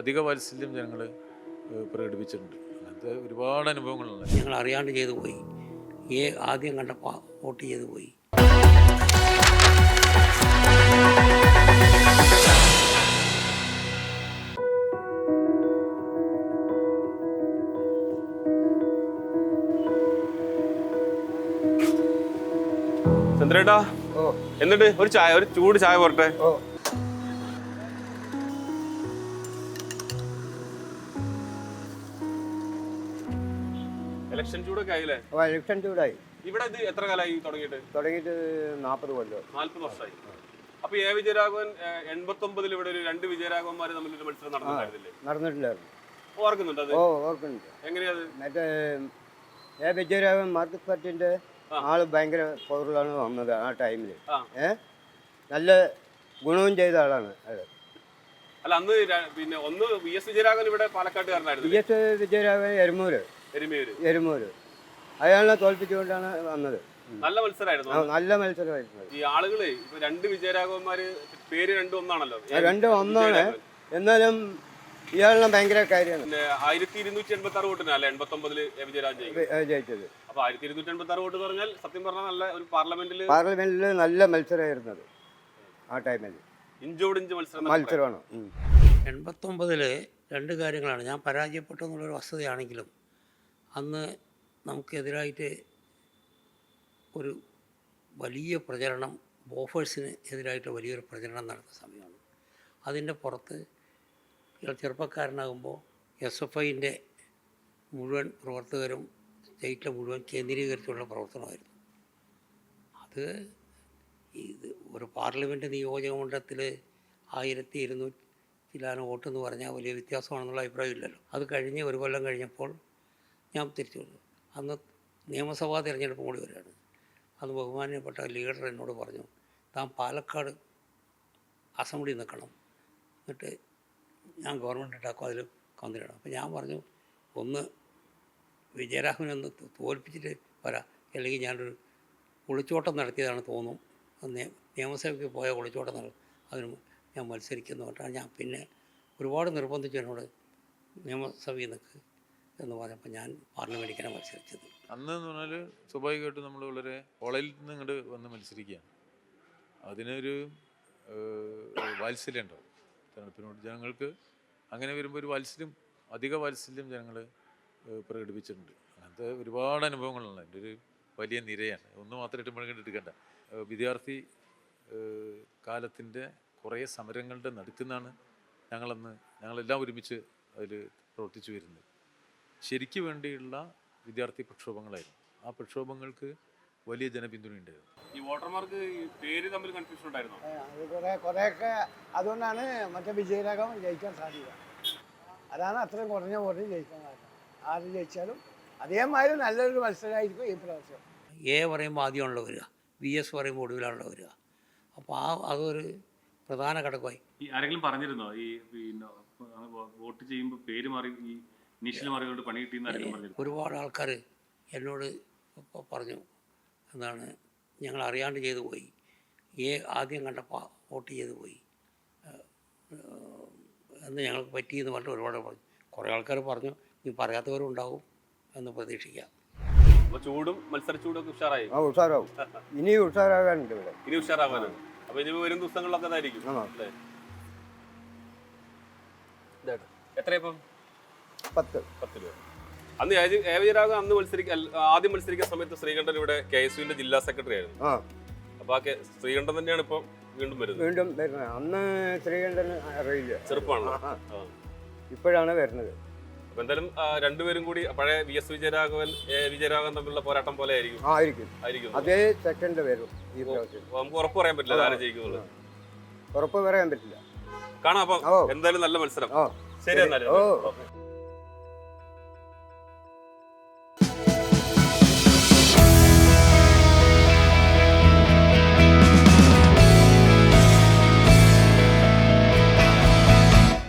അധിക വാത്സല്യം ഞങ്ങൾ പ്രകടിപ്പിച്ചിട്ടുണ്ട്. അങ്ങനത്തെ ഒരുപാട് അനുഭവങ്ങളുണ്ട്. ഞങ്ങൾ അറിയാണ്ട് ചെയ്തു പോയി. ഏ ആദ്യം കണ്ടപ്പോൾ വോട്ട് ചെയ്തു പോയി. ചന്ദ്രേട്ടാ എന്നിട്ട് ഒരു ചായ ഒരു ചൂട് ചായ പോരട്ടെ? ഇലക്ഷൻ ചൂടൊക്കെ ആയില്ലേ? അപ്പോൾ ഇലക്ഷൻ ചൂടായി. ഇവിടെ ഇത് എത്ര കാലമായി തുടങ്ങിയിട്ട്? തുടങ്ങിയിട്ട് നാൽപ്പത് കൊല്ലം. നാല്പത് വർഷമായി. അപ്പൊ എ വിജയരാഘവൻ എൺപത്തി ഒമ്പതിൽ ഇവിടെ ഒരു രണ്ട് വിജയരാഘവന്മാര് തമ്മിൽ ഒരു മത്സരം നടന്നിട്ടുണ്ടായിരുന്നില്ലേ? നടന്നിട്ടില്ലായിരുന്നു ഓർക്കുന്നുണ്ട് അത്? ഓ ഓർക്കുന്നുണ്ട്. എങ്ങനെയത് മറ്റേ എ വിജയരാഘവൻ മാർക്സിസ്റ്റ് പാർട്ടിന്റെ ആൾ ഭയങ്കര പവറിലാണ് വന്നത് ആ ടൈമിൽ ആ. ഏ? നല്ല ഗുണവും ചെയ്ത ആളാണ് അയാൾ അല്ല അന്ന് പിന്നെ ഒന്ന് വി എസ് വിജയരാഘവൻ ഇവിടെ പാലക്കാട്ടുകാരനായിരുന്നു വി എസ് വിജയരാഘവൻ എരുമൂര്. എരുമേര്. എരുമൂര്. അയാളെ തോൽപ്പിച്ചുകൊണ്ടാണ് വന്നത്. നല്ല മത്സരമായിരുന്നു നല്ല മത്സരമായിരുന്നു ഈ ആളുകളെ ഇപ്പൊ രണ്ട് വിജയരാഘവന്മാര് പേര് രണ്ടും ഒന്നാണല്ലോ. രണ്ടും ഒന്നാണ്. എന്നാലും ഇയാളെല്ലാം ഭയങ്കര കാര്യമാണ്. ആയിരത്തി ഇരുന്നൂറ്റി എൺപത്തി ആറ് വോട്ടിനല്ലേ എൺപത്തി ഒമ്പതിൽ വിജയരാജ് ജയിച്ചത്. അപ്പൊ ആയിരത്തി ഇരുന്നൂറ്റി എൺപത്തി ആറ് വോട്ട് പറഞ്ഞാൽ സത്യം പറഞ്ഞാൽ നല്ല ഒരു പാർലമെന്റിൽ പാർലമെന്റിൽ നല്ല മത്സരമായിരുന്നു അത്. ആ ടൈമിൽ. ഇഞ്ചോട് ഇഞ്ച് മത്സരം മത്സരമാണ്. എൺപത്തി രണ്ട് കാര്യങ്ങളാണ്. ഞാൻ പരാജയപ്പെട്ടു എന്നുള്ളൊരു വസ്തുതയാണെങ്കിലും അന്ന് നമുക്കെതിരായിട്ട് ഒരു വലിയ പ്രചരണം ബോഫേഴ്സിന് എതിരായിട്ട് വലിയൊരു പ്രചരണം നടന്ന സമയമാണ്. അതിന്റെ പുറത്ത് ചെറുപ്പക്കാരനാകുമ്പോൾ എസ് എഫ് ഐന്റെ മുഴുവൻ പ്രവർത്തകരും സ്റ്റേറ്റിലെ മുഴുവൻ കേന്ദ്രീകരിച്ചുള്ള പ്രവർത്തനമായിരുന്നു. അത് ഇത് ഒരു പാർലമെന്റ് നിയോജക മണ്ഡലത്തിൽ ആയിരത്തി ഇരുന്നൂറ്റി ചിലാന വോട്ടെന്ന് പറഞ്ഞാൽ വലിയ വ്യത്യാസമാണെന്നുള്ള അഭിപ്രായമില്ലല്ലോ. അത് കഴിഞ്ഞ് ഒരു കൊല്ലം കഴിഞ്ഞപ്പോൾ ഞാൻ തിരിച്ചു വന്നു അന്ന് നിയമസഭാ തിരഞ്ഞെടുപ്പ് കൂടി വരികയാണ്. അന്ന് ബഹുമാനപ്പെട്ട ലീഡർ എന്നോട് പറഞ്ഞു താൻ പാലക്കാട് അസംബ്ലി നിൽക്കണം. എന്നിട്ട് ഞാൻ ഗവൺമെന്റ് ഉണ്ടാക്കും അതിൽ കന്നിടണം അപ്പോൾ ഞാൻ പറഞ്ഞു ഒന്ന് വിജയരാഘവനെ ഒന്ന് തോൽപ്പിച്ചിട്ട് വരാം. അല്ലെങ്കിൽ ഞാനൊരു ഒളിച്ചോട്ടം നടത്തിയതാണ് തോന്നും. നിയമസഭയ്ക്ക് പോയ ഒളിച്ചോട്ടം നട അതിന് ഞാൻ മത്സരിക്കുന്നു പറഞ്ഞാൽ ഞാൻ പിന്നെ ഒരുപാട് നിർബന്ധിച്ചു എന്നോട് നിയമസഭയിൽ നിൽക്ക് എന്ന് പറഞ്ഞപ്പോൾ ഞാൻ പാർലമെന്റിക്കാണ് മത്സരിച്ചത്. അന്ന് എന്ന് പറഞ്ഞാൽ സ്വാഭാവികമായിട്ടും നമ്മൾ വളരെ കോളേജിൽ നിന്ന് ഇങ്ങോട്ട് വന്ന് മത്സരിക്കുകയാണ്. അതിനൊരു വാത്സല്യം ഉണ്ടാവും. തെരഞ്ഞെടുപ്പിനോട് ജനങ്ങൾക്ക് അങ്ങനെ വരുമ്പോൾ ഒരു വാത്സല്യം അധിക വാത്സല്യം ജനങ്ങൾ പ്രകടിപ്പിച്ചിട്ടുണ്ട്. അങ്ങനത്തെ ഒരുപാട് അനുഭവങ്ങളുണ്ട്. എന്റെ ഒരു വലിയ നിരയാണ്. ഒന്ന് മാത്രമായിട്ട് നമ്മൾ എടുക്കണ്ട. വിദ്യാർത്ഥി കാലത്തിന്റെ കുറേ സമരങ്ങളുടെ നടുക്കുന്നാണ് ഞങ്ങളന്ന് ഞങ്ങളെല്ലാം ഒരുമിച്ച് അതിൽ പ്രവർത്തിച്ചു വരുന്നത്. ശരിക്ക് വേണ്ടിയുള്ള വിദ്യാർത്ഥി പ്രക്ഷോഭങ്ങളായിരുന്നു. ആ പ്രക്ഷോഭങ്ങൾക്ക് വലിയ ജനപിന്തുണയുണ്ടായിരുന്നു ഈ വോട്ടർമാർക്ക് ഈ പേര് തമ്മിൽ കൺഫ്യൂഷൻ ഉണ്ടായിരുന്നോ? അത് കുറെ കുറേയൊക്കെ അതുകൊണ്ടാണ് മറ്റേ വിജയരാഘവൻ ജയിക്കാൻ സാധ്യത. അതാണ് അത്രയും കുറഞ്ഞ വോട്ടിൽ ജയിക്കാൻ കാരണം ആര് ജയിച്ചാലും അതേമാതിരി നല്ലൊരു മത്സരമായിരിക്കും ഈ പ്രാവശ്യം. എ പറയുമ്പോൾ ആദ്യമാണല്ലോ വരിക. ബി എസ് പറയുമ്പോൾ ഒടുവിലാണല്ലോ വരിക. അപ്പോൾ ആ അതൊരു പ്രധാന ഘടകമായി. ഈ ആരെങ്കിലും പറഞ്ഞിരുന്നോ? ഈ പിന്നെ വോട്ട് ചെയ്യുമ്പോൾ പേര് മാറി ഈ പണി കിട്ടിയെന്ന് ഒരുപാട് ആൾക്കാർ എന്നോട് പറഞ്ഞു എന്താണ് ഞങ്ങൾ അറിയാണ്ട് ചെയ്തു പോയി. ഏ ആദ്യം കണ്ടപ്പോൾ വോട്ട് ചെയ്തു പോയി. എന്ന് ഞങ്ങൾക്ക് പറ്റിയെന്ന് പറഞ്ഞിട്ട് ഒരുപാട് പറഞ്ഞു. കുറേ ആൾക്കാർ പറഞ്ഞു ഇനി പറയാത്തവരും ഉണ്ടാവും എന്ന് പ്രതീക്ഷിക്കാം. ചൂടും മത്സര ചൂടൊക്കെ ഉഷാറായി? ആ ഉഷാറാവും. ഇനി ഉഷാറാകാനുണ്ട് ഇവിടെ. ഇനി ഉഷാറാവാനാണ്. അപ്പൊ ഇനി വരും ദിവസങ്ങളിലൊക്കെ അതായിരിക്കും. എത്രയപ്പം പത്ത്. പത്ത് രൂപ അന്ന് ഏവജരാഗ് അന്ന് മത്സരിക്ക ആദ്യം മത്സരിക്കുന്ന സമയത്ത് ശ്രീകണ്ഠൻ ഇവിടെ കെ എസ് യുവിന്റെ ജില്ലാ സെക്രട്ടറി ആയിരുന്നു. ആ. അപ്പൊ ആ കെ- ശ്രീകണ്ഠൻ തന്നെയാണ് ഇപ്പൊ വീണ്ടും വരുന്നത്. വീണ്ടും വരുന്നത്. അന്ന് ശ്രീകണ്ഠൻ അറിയില്ല. ചെറുപ്പമാണ് ആ, ആ. ഇപ്പോഴാണ് വരുന്നത്. അപ്പൊ എന്തായാലും ആ, രണ്ടുപേരും കൂടി പഴയ V S Vijayaraghavan A Vijayaraghavan തമ്മിലുള്ള പോരാട്ടം പോലെ ആയിരിക്കും. ആയിരിക്കും. ആയിരിക്കും. അതേ സെക്കൻഡ് വരും ഈ പ്രാവശ്യം. നമുക്ക് ഉറപ്പ് പറയാൻ പറ്റില്ല ആരും ജയിക്കുന്നുള്ളത്. ഉറപ്പ് പറയാൻ പറ്റില്ല. കാണാം അപ്പൊ ഓ. എന്തായാലും നല്ല മത്സരം. ഓ. ശരി എന്നാലും. ഓ.